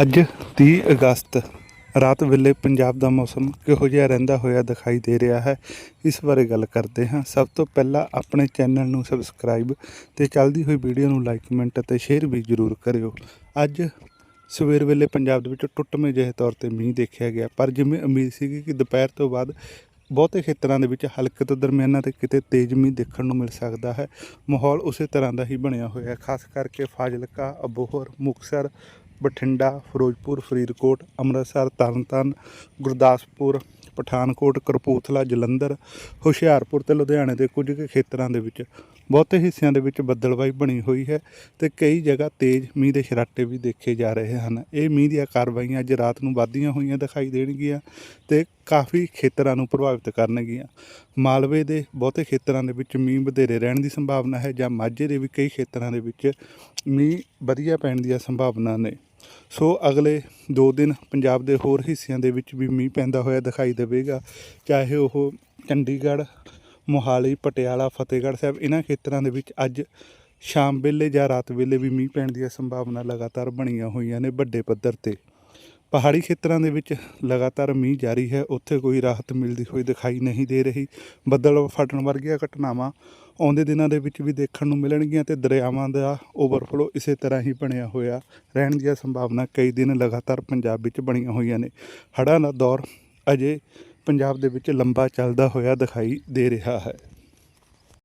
ਅੱਜ 30 ਅਗਸਤ, ਰਾਤ ਵੇਲੇ ਪੰਜਾਬ ਦਾ ਮੌਸਮ ਕਿਹੋ ਜਿਹਾ ਰਹਿੰਦਾ ਹੋਇਆ ਦਿਖਾਈ ਦੇ ਰਿਹਾ ਹੈ, ਇਸ ਬਾਰੇ ਗੱਲ ਕਰਦੇ ਹਾਂ। ਸਭ ਤੋਂ ਪਹਿਲਾਂ ਆਪਣੇ ਚੈਨਲ ਨੂੰ ਸਬਸਕ੍ਰਾਈਬ ਤੇ ਚੱਲਦੀ ਹੋਈ ਵੀਡੀਓ ਨੂੰ ਲਾਈਕ, ਕਮੈਂਟ ਅਤੇ ਸ਼ੇਅਰ ਵੀ ਜ਼ਰੂਰ ਕਰਿਓ। ਅੱਜ ਸਵੇਰ ਵੇਲੇ ਪੰਜਾਬ ਦੇ ਵਿੱਚ ਟੁੱਟਵੇਂ ਜਿਹੇ ਤੌਰ ਤੇ ਮੀਂਹ ਦੇਖਿਆ ਗਿਆ, ਪਰ ਜਿਵੇਂ ਉਮੀਦ ਸੀਗੀ ਕਿ ਦੁਪਹਿਰ ਤੋਂ ਬਾਅਦ ਬਹੁਤੇ ਖੇਤਰਾਂ ਦੇ ਵਿੱਚ ਹਲਕੇ ਤੋਂ ਦਰਮਿਆਨਾ ਤੇ ਕਿਤੇ ਤੇਜ਼ ਮੀਂਹ ਦੇਖਣ ਨੂੰ ਮਿਲ ਸਕਦਾ ਹੈ। ਮਾਹੌਲ ਉਸੇ ਤਰ੍ਹਾਂ ਦਾ ਹੀ ਬਣਿਆ ਹੋਇਆ ਹੈ, ਖਾਸ ਕਰਕੇ ਫਾਜ਼ਿਲਕਾ, ਅਬੋਹਰ, ਮੁਕਤਸਰ ਬਠਿੰਡਾ ਫਿਰੋਜ਼ਪੁਰ ਫਰੀਦਕੋਟ ਅੰਮ੍ਰਿਤਸਰ ਤਰਨਤਾਰਨ ਗੁਰਦਾਸਪੁਰ ਪਠਾਨਕੋਟ ਕਰਪੂਥਲਾ ਜਲੰਧਰ, ਹੁਸ਼ਿਆਰਪੁਰ ਤੇ ਲੁਧਿਆਣੇ ਦੇ ਕੁਝ ਕੁ ਖੇਤਰਾਂ ਦੇ ਵਿੱਚ ਬਹੁਤੇ ਹਿੱਸਿਆਂ ਦੇ ਵਿੱਚ ਬੱਦਲਬਾਈ ਬਣੀ ਹੋਈ ਹੈ ਤੇ ਕਈ ਜਗ੍ਹਾ ਤੇਜ਼ ਮੀਂਹ ਦੇ ਛਰਾਟੇ ਵੀ ਦੇਖੇ ਜਾ ਰਹੇ ਹਨ। ਇਹ ਮੀਂਹ ਦੀਆਂ ਕਾਰਵਾਈਆਂ ਅੱਜ ਰਾਤ ਨੂੰ ਵੱਧਦੀਆਂ ਹੋਈਆਂ ਦਿਖਾਈ ਦੇਣਗੀਆਂ ਤੇ ਕਾਫੀ ਖੇਤਰਾਂ ਨੂੰ ਪ੍ਰਭਾਵਿਤ ਕਰਨਗੀਆਂ। ਮਾਲਵੇ ਦੇ ਬਹੁਤੇ ਖੇਤਰਾਂ ਦੇ ਵਿੱਚ ਮੀਂਹ ਵਧੇਰੇ ਰਹਿਣ ਦੀ ਸੰਭਾਵਨਾ ਹੈ ਜਾਂ ਮਾਝੇ ਦੇ ਵੀ ਕਈ ਖੇਤਰਾਂ ਦੇ ਵਿੱਚ ਮੀਂਹ ਵਧੀਆ ਪੈਣ ਦੀਆਂ ਸੰਭਾਵਨਾ ਨੇ। ਸੋ ਅਗਲੇ 2 ਦਿਨ ਪੰਜਾਬ ਦੇ ਹੋਰ ਹਿੱਸਿਆਂ ਦੇ ਵਿੱਚ ਵੀ ਮੀਂਹ ਪੈਂਦਾ ਹੋਇਆ ਦਿਖਾਈ ਦੇਵੇਗਾ, ਚਾਹੇ ਉਹ ਚੰਡੀਗੜ੍ਹ, ਮੋਹਾਲੀ, ਪਟਿਆਲਾ, ਫਤਿਹਗੜ੍ਹ ਸਾਹਿਬ ਇਹਨਾਂ ਖੇਤਰਾਂ ਦੇ ਵਿੱਚ ਅੱਜ ਸ਼ਾਮ ਵੇਲੇ ਜਾਂ ਰਾਤ ਵੇਲੇ ਵੀ ਮੀਂਹ ਪੈਣ ਦੀਆਂ ਸੰਭਾਵਨਾ ਲਗਾਤਾਰ ਬਣੀਆਂ ਹੋਈਆਂ ਨੇ ਵੱਡੇ ਪੱਧਰ ਤੇ। ਪਹਾੜੀ ਖੇਤਰਾਂ ਦੇ ਵਿੱਚ ਲਗਾਤਾਰ ਮੀਂਹ ਜਾਰੀ ਹੈ। ਉੱਥੇ ਕੋਈ ਰਾਹਤ ਮਿਲਦੀ ਹੋਈ ਦਿਖਾਈ ਨਹੀਂ ਦੇ ਰਹੀ। ਬੱਦਲ ਫਟਣ ਵਰਗੀਆਂ ਘਟਨਾਵਾਂ ਆਉਂਦੇ ਦਿਨਾਂ ਦੇ ਵਿੱਚ ਵੀ ਦੇਖਣ ਨੂੰ ਮਿਲਣਗੀਆਂ ਤੇ ਦਰਿਆਵਾਂ ਦਾ ਓਵਰਫਲੋ ਇਸੇ ਤਰ੍ਹਾਂ ਹੀ ਬਣਿਆ ਹੋਇਆ ਰਹਿਣ ਦੀਆਂ ਸੰਭਾਵਨਾ ਕਈ ਦਿਨ ਲਗਾਤਾਰ ਪੰਜਾਬ ਵਿੱਚ ਬਣੀਆਂ ਹੋਈਆਂ ਨੇ। ਹੜ੍ਹਾਂ ਦਾ ਦੌਰ ਅਜੇ ਪੰਜਾਬ ਦੇ ਵਿੱਚ ਲੰਬਾ ਚੱਲਦਾ ਹੋਇਆ ਦਿਖਾਈ ਦੇ ਰਿਹਾ ਹੈ।